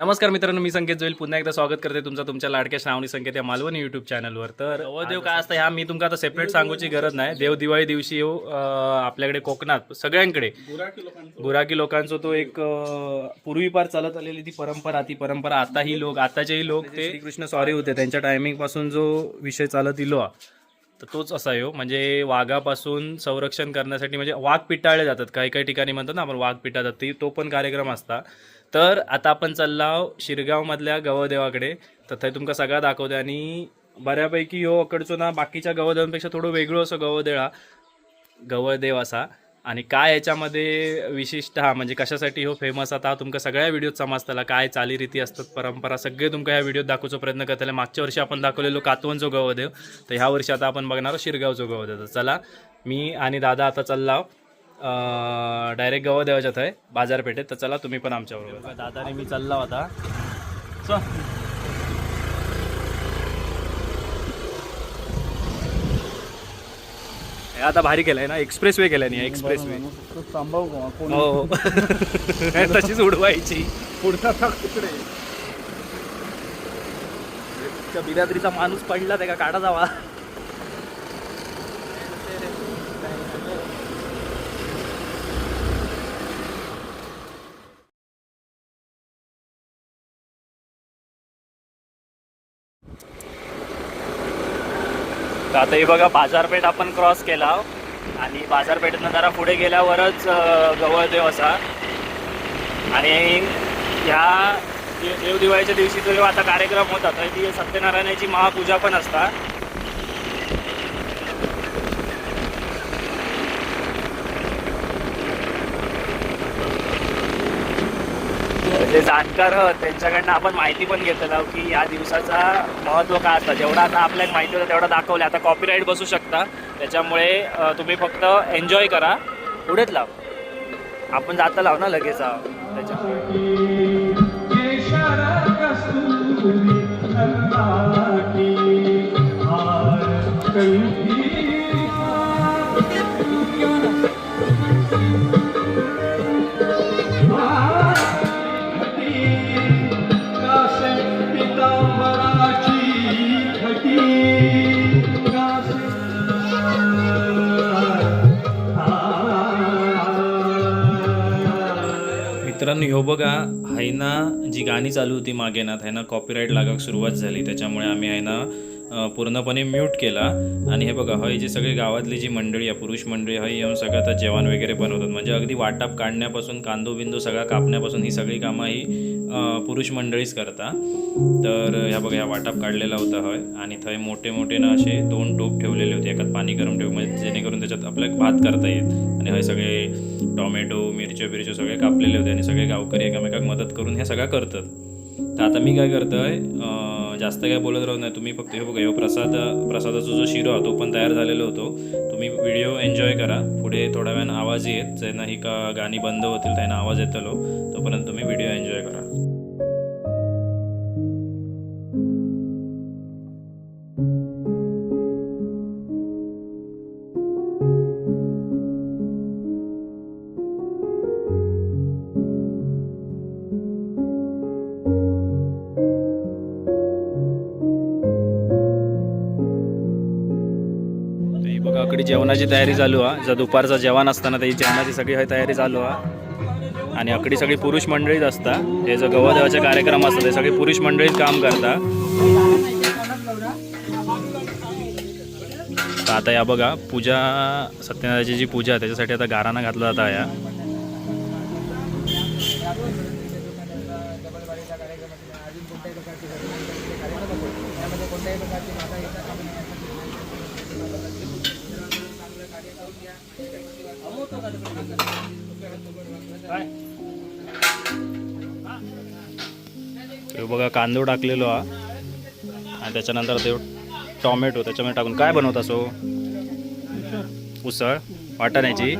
नमस्कार मित्रांनो मी संकेत जोईल. पुन्हा एकदा स्वागत करते तुमचं तुमच्या लाडक्या श्रावणी संकेत या मालवणी युट्यूब चॅनलवर तर देव काय असतं ह्या मी तुमका आता सेपरेट सांगूची गरज नाही. देव दिवाळी दिवशी येऊ आपल्याकडे कोकणात सगळ्यांकडे. गुराकी लोकांचा. तो एक पूर्वीपार चालत आलेली ती परंपरा ती परंपरा आताही लोक आताचेही लोक ते कृष्ण सॉरी होते. त्यांच्या टायमिंगपासून जो विषय चालत इलो हा, तर तोच असा आहे हो. म्हणजे वाघापासून संरक्षण करण्यासाठी म्हणजे वाघ पिटाळले जातात. काही काही ठिकाणी म्हणतात ना आपण वाघ पिटाळतात. ती तो पण कार्यक्रम असता. तर आता आपण चाललाव शिरगावमधल्या गवदेवाकडे. तर थंय तुमका सगळा दाखवते आणि बऱ्यापैकी ह्यो अकडचो ना बाकीच्या गवदेवांपेक्षा थोडं वेगळं असं गवदेळा. हा गवदेव असा. आणि काय याच्यामध्ये विशिष्ट हा म्हणजे कशासाठी हो फेमस आता तुमका सगळ्या व्हिडिओत समजताला काय चालीरीती असतात परंपरा सगळे तुमका ह्या व्हिडिओत दाखवचा प्रयत्न करताले. मागच्या वर्षी आपण दाखवलेलो कातवनचो गवदेव. तर ह्या वर्षी आता आपण बघणार शिरगावचो गवदेव. तर चला मी आणि दादा आता चाललाव. डायरेक्ट गवदेवाच्यात आहे बाजारपेठेत. तर चला तुम्ही पण आमच्याबरोबर दादाने मी चालला होता. चल. हे आता भारी केलंय ना एक्सप्रेस वे केलाय एक्सप्रेस वे हो हो. तशीच उडवायची. पुढचा तिकडे त्या बिरादरीचा माणूस पडला त्या का काढा जावा. आता हे बघा बाजारपेठ आपण क्रॉस केला आणि बाजारपेठेतनं जरा पुढे गेल्यावरच गवळदेव असा. आणि ह्या देवदिवाळीच्या दिवशी जो आता कार्यक्रम होता तर ती सत्यनारायणाची महापूजा पण असता. जे जाणकार त्यांच्याकडनं आपण माहिती पण घेतलं की या दिवसाचा महत्त्व काय असतं? जेवढा आता आपल्याला माहिती होतं तेवढं दाखवलं. आता कॉपीराईट बसू शकता. त्याच्यामुळे तुम्ही फक्त एन्जॉय करा. पुढेच लाव. आपण जाता लाव ना लगेच त्याच्या मित्रांनो ह्यो बघा हायना जी गाणी चालू होती मागे ना हायना कॉपीराईट लागाक सुरुवात झाली. त्याच्यामुळे आम्ही हायना पूर्णपणे म्यूट केला. आणि हे बघा हय जे सगळे गावातली जी मंडळी आहे पुरुष मंडळी हय येऊन सगळं आता जेवण वगैरे बनवतात. म्हणजे अगदी वाटाप काढण्यापासून कांदो बिंदू सगळा कापण्यापासून ही सगळी कामं ही पुरुष मंडळीच करता. तर ह्या बघा ह्या वाटाप काढलेला होता हय. आणि थंय मोठे मोठे ना असे दोन टोप ठेवलेले होते एकात पाणी गरम ठेव म्हणजे जेणेकरून त्याच्यात आपल्याला भात करता येत आणि हय सगळे टोमॅटो मिरच्या बिरच्या सगळे कापलेले होते आणि सगळे गावकरी एकामेकाक मदत करून हे सगळं करतात. तर आता मी काय करतोय जास्त काय बोलत राहत नाही तुम्ही फक्त हे बघा ह्यो प्रसाद प्रसादाचा जो शिरो आहे तो पण तयार झालेलो होतो. तुम्ही व्हिडिओ एन्जॉय करा. पुढे थोड्या वेळानं आवाज येत ज्यांना ही का गाणी बंद होतील त्यांना आवाज येतलो तोपर्यंत तुम्ही व्हिडिओ एन्जॉय इकडे जेवणाची तयारी चालू आहे जर दुपारचं जेवण असताना त्याची जेवणाची सगळी तयारी चालू आहे आणि अकडी सगळी पुरुष मंडळीच असता. हे जो गवदेवाचे कार्यक्रम असतात ते सगळे पुरुष मंडळीच काम करता. तर आता या बघा पूजा सत्यनारायणाची जी पूजा आहे त्याच्यासाठी आता गाराणा घातला जाता या हे बघा कांदो टाकलेलो हा. आणि त्याच्यानंतर ते टॉमॅटो त्याच्यामध्ये टाकून काय बनवता सो? उसळ वाटाण्याची.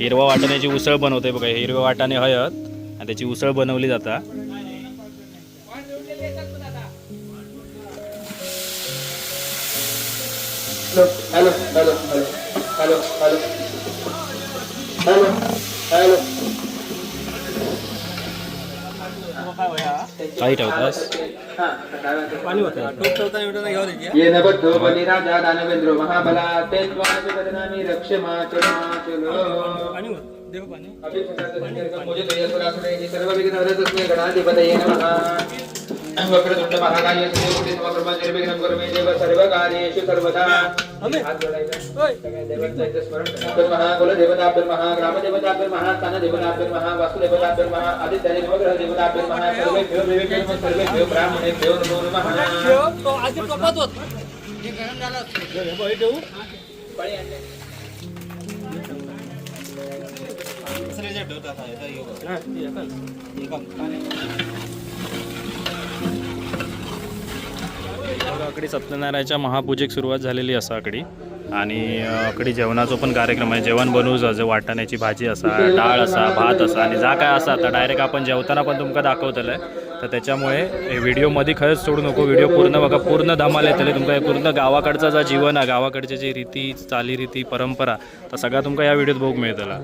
हिरवा वाटाण्याची उसळ बनवते बघा. हिरव्या वाटाणे हळद आणि त्याची उसळ बनवली जाता. Hello hello hello. Hello hello hello hello काही ठेवतास ये नबद्धो बलिराजा दानवेंद्रो महाबला ते त्वामपि वदनामि रक्ष माचलो सर्वविघ्नहरतस्मै गणाधिपतये नमः। वक्रतुण्ड महाकाय सूर्यकोटि समप्रभा निर्विघ्नं देव सर्वकार्येषु सर्वदा हात जोडायचा. सगळ्या देवांचं स्मरण करा. महा कुलदेवताभ्यो महा ग्रामदेवताभ्यो महा स्थानदेवताभ्यो महा वास्तुदेवताभ्यो महा आदित्यादि नवग्रह देवताभ्यो महा सर्वेभ्यो देवेभ्यो सर्वेभ्यो ब्राह्मणेभ्यो नमो नमः आकडी सत्यनारायणच्या महापूजेक सुरुवात झालेली असा आकडी. आणि आकडी जेवणाचो पण कार्यक्रम आहे. जेवण बनवू जे वाटाण्याची भाजी असा डाळ असा भात असा आणि जा काय असा. तर डायरेक्ट आपण जेवताना पण तुमका दाखवतलं. आहे तर त्याच्यामुळे व्हिडिओ व्हिडिओमध्ये खरंच सोडू नको. व्हिडिओ पूर्ण बघा. पूर्ण धमाल येतले तुमका. पूर्ण गावाकडचा जा जीवन आहे गावाकडचे जे रीती चालीरीती परंपरा तर सगळा तुमका या व्हिडिओत बघू मिळतला.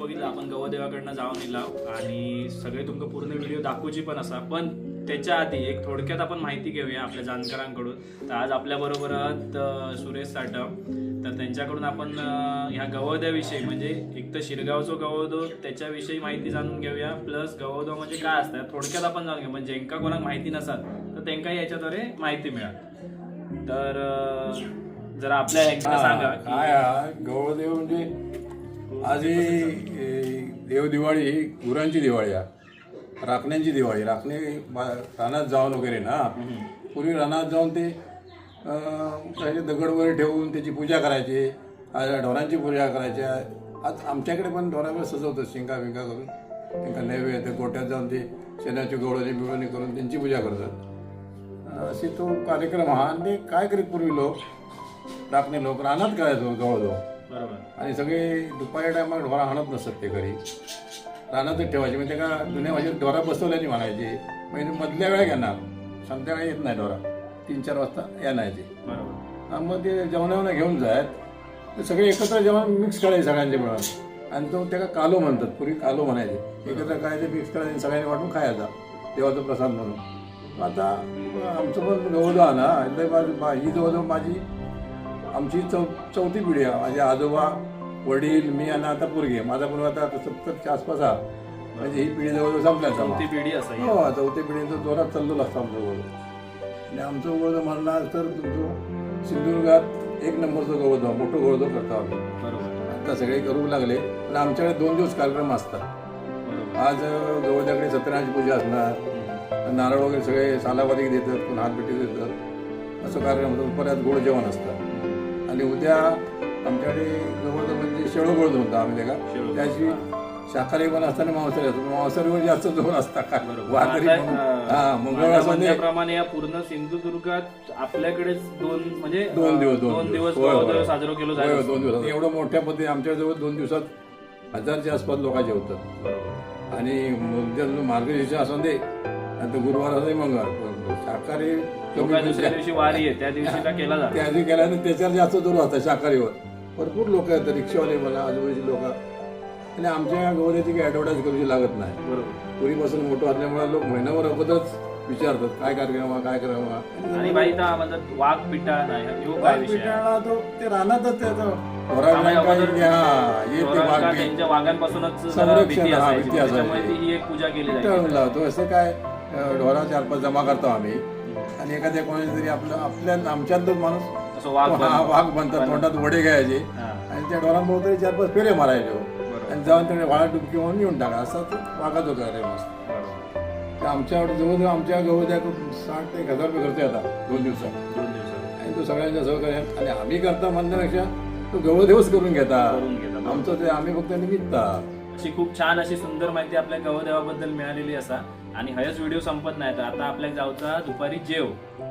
बघितला आपण गवदेवाकडनं जाऊन इला आणि सगळे तुमका पूर्ण व्हिडिओ दाखवूची पण असा. पण त्याच्या आधी एक थोडक्यात आपण माहिती घेऊया आपल्या जाणकारांकडून. तर आज आपल्याबरोबर सुरेश साटम तर त्यांच्याकडून आपण ह्या गवोद्याविषयी म्हणजे एक तर शिरगावचो गवोदो त्याच्याविषयी माहिती जाणून घेऊया. प्लस गवोदो म्हणजे काय असतं थोडक्यात आपण जाणून घेऊ. म्हणजे ज्यांका कोणाक माहिती नसाल तर त्यांकाही याच्याद्वारे माहिती मिळाल. तर जरा आपल्या सांगा गवळदेव म्हणजे आज ही देवदिवाळी देव दिवाळी गुरांची दिवाळी आहे. राखण्यांची दिवाळी. राखणे बा- रानात जाऊन वगैरे ना पूर्वी रानात जाऊन ते त्याचे दगड वगैरे ठेवून त्याची पूजा करायची ढोरांची पूजा करायची. आज आमच्याकडे पण ढोरावर सजवतात शिंगा विंगा करून. त्यांना नैवेद्य गोट्यात जाऊन ते शेणाची गवळणी बिवणी करून त्यांची पूजा करतात. असे तो कार्यक्रम हा आणि काय करीत पूर्वी लोक? राखणे लोक रानात करायचो जवळजवळ? बरोबर. आणि सगळे दुपारी टायमाला ढोरा हाणत नसत ते घरी. रानातच ठेवायचे म्हणजे का जुन्या भाषेत ढोरा बसवल्याची म्हणायचे म्हणजे मधल्या वेळा घेणार संध्याकाळी येत नाही ढोरा तीन चार वाजता येण्याचे बरोबर. मग ते जेवणावणं घेऊन जायत. ते सगळे एकत्र जेवण मिक्स करायचे सगळ्यांचे मिळून. आणि तो त्याला कालो म्हणतात पूर्वी कालो म्हणायचे. एकत्र करायचे मिक्स करायचे सगळ्यांनी वाटून खायचा देवाचा प्रसाद म्हणून. आता आमचं पण गवलं ना ही जवळजवळ माझी आमची चौ चौथी पिढी आहे. माझे आजोबा वडील मी आणि आता पोरगी माझा पण आता सत्तरच्या आसपास आहे. म्हणजे ही पिढी जवळजवळ संपल्या चौथी पिढी असं ही. हो चौथी पिढीचं जोरात चाललेलं असतं आमचं गवळ आणि आमचं गवळ म्हणणार तर तुमचं सिंधुदुर्गात एक नंबरचं गवळ जाऊ मोठं गवळ करतो आम्ही. आता सगळे करू लागले. पण आमच्याकडे दोन दिवस कार्यक्रम असतात. आज गवळ्याकडे सत्यनारायणची पूजा असणार. नारळ वगैरे सगळे सालावादी देतात कोण हातबिटी देतात. असं कार्यक्रम होतं. परत गोड जेवण असतं. आणि उद्या आमच्याकडे जवळ म्हणजे शेळो गोळ होतं आम्ही का त्याची शाकाहारी पण असतं. आणि मांसाहारी असतं मांसाहारीवर जास्त जोर असतात काय वारकरी आता, म्हणून. अं, हा मंगळवार या पूर्ण सिंधुदुर्गात आपल्याकडेच दोन म्हणजे दोन दिवस दोन दिवस. साजरा केलो जायचं. दोन दिवस. एवढं मोठ्या पद्धतीने आमच्या जवळ दोन दिवसात हजारच्या आसपास लोक जेवतात बरोबर. आणि मार्गशीर्ष असं दे नंतर गुरुवार असं मंगळवार. शाकाहारी दुसऱ्या दिवशी वारी आहे त्या दिवशी का केला जातो. त्या आधी केल्यानं त्याच्यावर जास्त जोर होता शाकाहारीवर. भरपूर लोक आहेत रिक्षावाले मला आजूबाजूची लोक. आणि आमच्या गवळ्याची काही ॲडव्हर्टाईज करूची लागत नाही. बरोबर. पूर्वीपासून मोठं असल्यामुळे लोक महिनाभर अगोदरच विचारतात काय कार्यक्रम काय करावं. आणि बाई तर म्हणतात वाघ पिटा नाही ह्यो काय विषय आहे? पिटाळा तो ते रानातच त्याचं हे, हा, हे ते वाघ. त्यांच्या वाघांपासूनच जरा संरक्षण, भीती हा, असायची. भीती असायची. त्याच्यामुळे ती ही एक पूजा केली जायची. लावतो. असं काय अं, ढोरा चार पाच जमा करतो आम्ही. आणि एखाद्या कोणाच्या तरी आपलं आपल्या आमच्यातच माणूस वाघ हा बनतात तोंडात वडे घ्यायचे. आणि त्या ढोरांबरोबर चार पाच फेरे मारायचो. आणि जाऊन त्याने वाळा डुबकी म्हणून येऊन टाका असा तो वाघाचा होता रे मस्त. तर आमच्याकडे जवळजवळ आमच्या गवद्या साठ ते एक हजार रुपये खर्च येतात दोन दिवसात. दोन दिवसात. आणि तो सगळ्यांच्या सहकार्य आणि आम्ही करता म्हणण्यापेक्षा तो गवळदेवच करून घेतात. आमचं ते आम्ही फक्त निमित्त. अशी खूप छान अशी सुंदर माहिती आपल्या गवदेवाबद्दल मिळालेली असा. आणि हयच व्हिडिओ संपत नाही. तर आता आपल्याला जाऊचा दुपारी जेव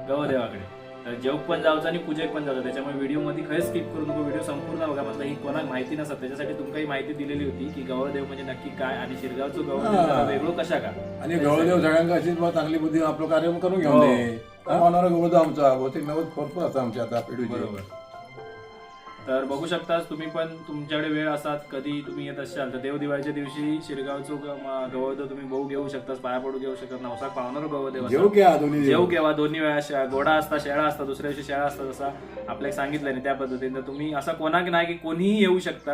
गवदेवाकडे. तर जेव पण जाऊचा आणि पूजेक पण जाऊचा. त्याच्यामुळे व्हिडिओमध्ये खरंच स्किप करू नको. व्हिडिओ संपूर्ण बघा. म्हटलं ही कोणाक माहिती नसत. त्याच्यासाठी तुमकाही माहिती दिलेली होती की गवळदेव म्हणजे नक्की काय आणि शिरगावचं गवळदेव वेगळं कशा का? आणि गवळदेव सगळ्यांना अशीच बा चांगली बुद्धी आपलं कार्य करून घेऊन हो. होणारा गवळदेव आमचा. बहुतेक नव्वद भरपूर असतं आमच्या आता पिढीची बरोबर. तर बघू शकता तुम्ही पण तुमच्याकडे वेळ असाल कधी तुम्ही येत असाल तर देव दिवाळीच्या दिवशी शिरगावचं ग- गवळदेव तुम्ही बहू घेऊ शकता पाया पडू घेऊ शकता नवसा पावणार गवळदेव असा. जेव केव्हा दोन्ही वेळा घोडा असता शेळा असता दुसऱ्या दिवशी शेळा असता जसा आपल्याला सांगितलं नाही त्या पद्धतीने. तर तुम्ही असा कोणा नाही की कोणीही येऊ शकता.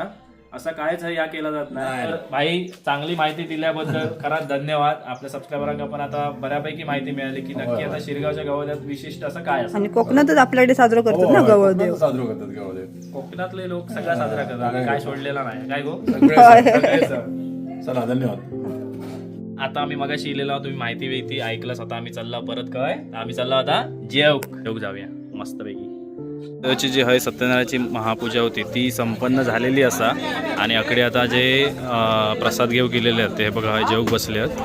असा कायच या केला जात नाही. तर भाई चांगली माहिती दिल्याबद्दल खराच धन्यवाद. आपल्या सबस्क्रायबरांना पण आता बऱ्यापैकी माहिती मिळाली की नक्की आता शिरगावच्या गावात विशिष्ट असं काय आणि कोकणातच आपल्याकडे साजरं करतात ना गवळदेव. साजरा करतात गावात कोकणातले लोक सगळा साजरा करतात. काय सोडलेला नाही. काय गो. चला धन्यवाद. आता आम्ही मगाशी लिहिलेला तुम्ही माहिती वेगळी ऐकलंच आता आम्ही चालला परत काय आम्ही चाललो आता जेव जेव जाऊया. मस्तपैकी. ची जी हय सत्यनारायणाची महापूजा होती ती संपन्न झालेली असा. आणि अकडे आता जे प्रसाद घेऊ गेलेले आहेत ते बघा जेव बसले आहेत.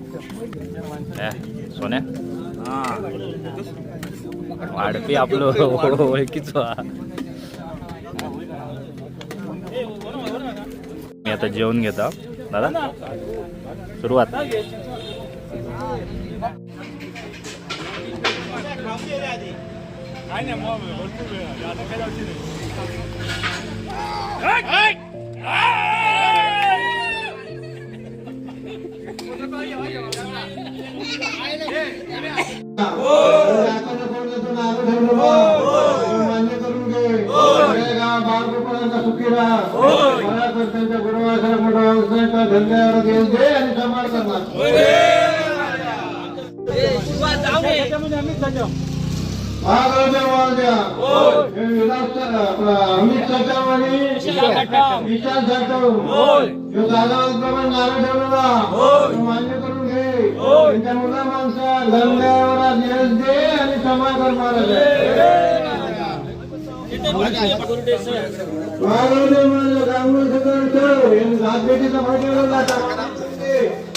ए, सोन्या वाढपी आपलं ओळखीच मी आता जेवण घेता दादा सुरुवात मान्य करून घे सगळे गाव बाळ गोपाळांचा सुखी राहा मला तर त्यांच्या गुरुवासाला मोठा व्यवसायाचा धंद्यावर घेऊन दे आणि सांभाळ करणार अमित सचाव आणि विशाल सचाव जो दादाप्रमाणे नारळ ठेवलेला मान्य करून घे. त्यांच्या मुला माणसा धंद्यावर दे आणि समाधान महाराज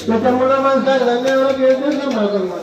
त्याच्या मुला माणसा धंद्यावर यश दे समाधान महाराज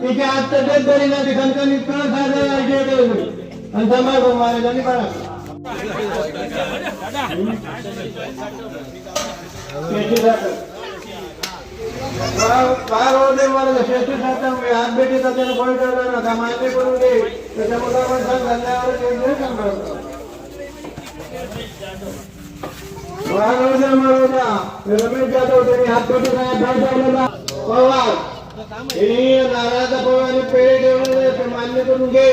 तिथे आजचं डेट तरी ना ते कणकणीत आणि समाज महाराजांनी पाळा श्रेष्ठ हात त्याने फोटो ठेवला ना मान्य करून दे त्याच्या मुला माणसा धंद्यावर सांभाळतो महाराजा रमेश जाधव त्यांनी हात पटून भाग पवार हे नारळाचा पेढे ते मान्य करून घे.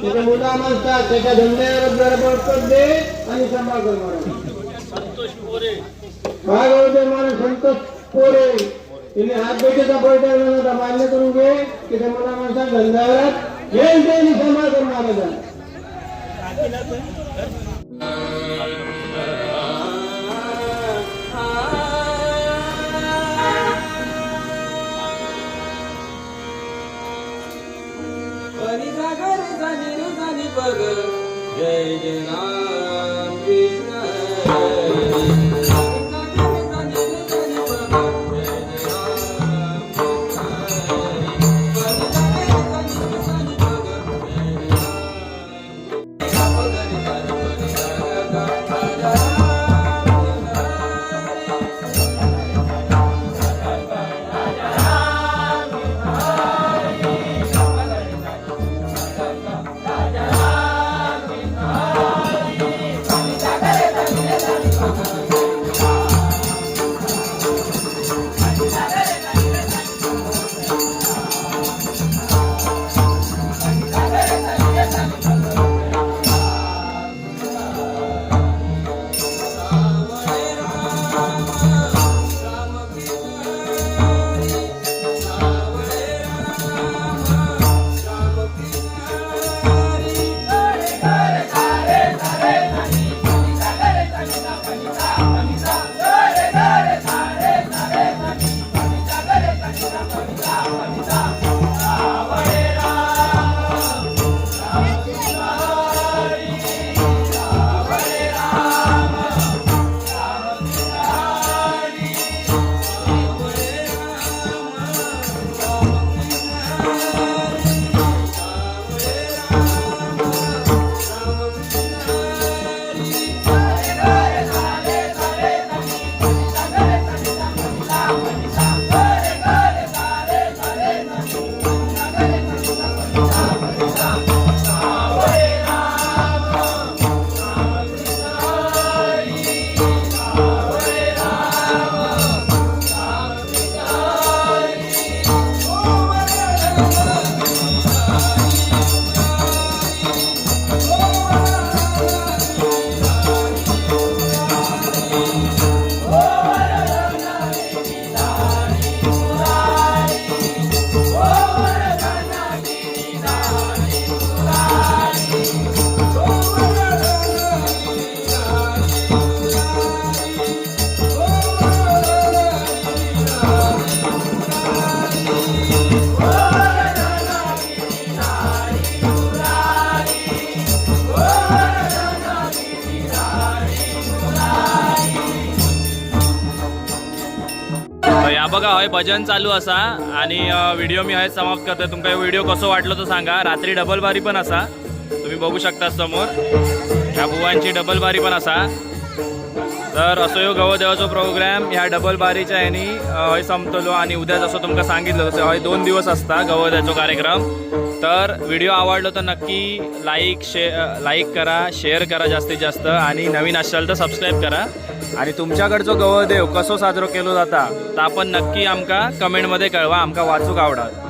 त्याच्या मुला माणसात त्याच्या धंद्यावर जरा बळकत दे आणि सांभाळ कर भागवते महाराज संतोष पोरे. तिने हात बेटीचा ठेवलेला मान्य करून घे त्याच्या मुला माणसात धंद्यावर येईल ते सांभाळ कर महाराजा जय जय राम कृष्ण. भजन चालू असा आणि व्हिडिओ मी आहे समाप्त करतोय. तुमका व्हिडिओ कसो वाटलो तर सांगा. रात्री डबल बारी पण असा. तुम्ही बघू शकता समोर. ह्या बुवांची डबल बारी पण असा. तर असो ह्यो गवदेवाचो प्रोग्राम ह्या डबल बारीच्या ह्यानी हय संपतलो आणि उद्या जसं तुमका सांगितलं तसं हय दोन दिवस असता गवद्याचो कार्यक्रम. तर व्हिडिओ आवडलो तर नक्की लाईक शे लाईक करा शेअर करा जास्तीत जास्त आणि नवीन असाल तर सबस्क्राईब करा. आणि तुमच्याकडचो गवदेव कसो साजरो केलो जाता तर आपण नक्की आमका कमेंटमध्ये कळवा आमका वाचूक आवडत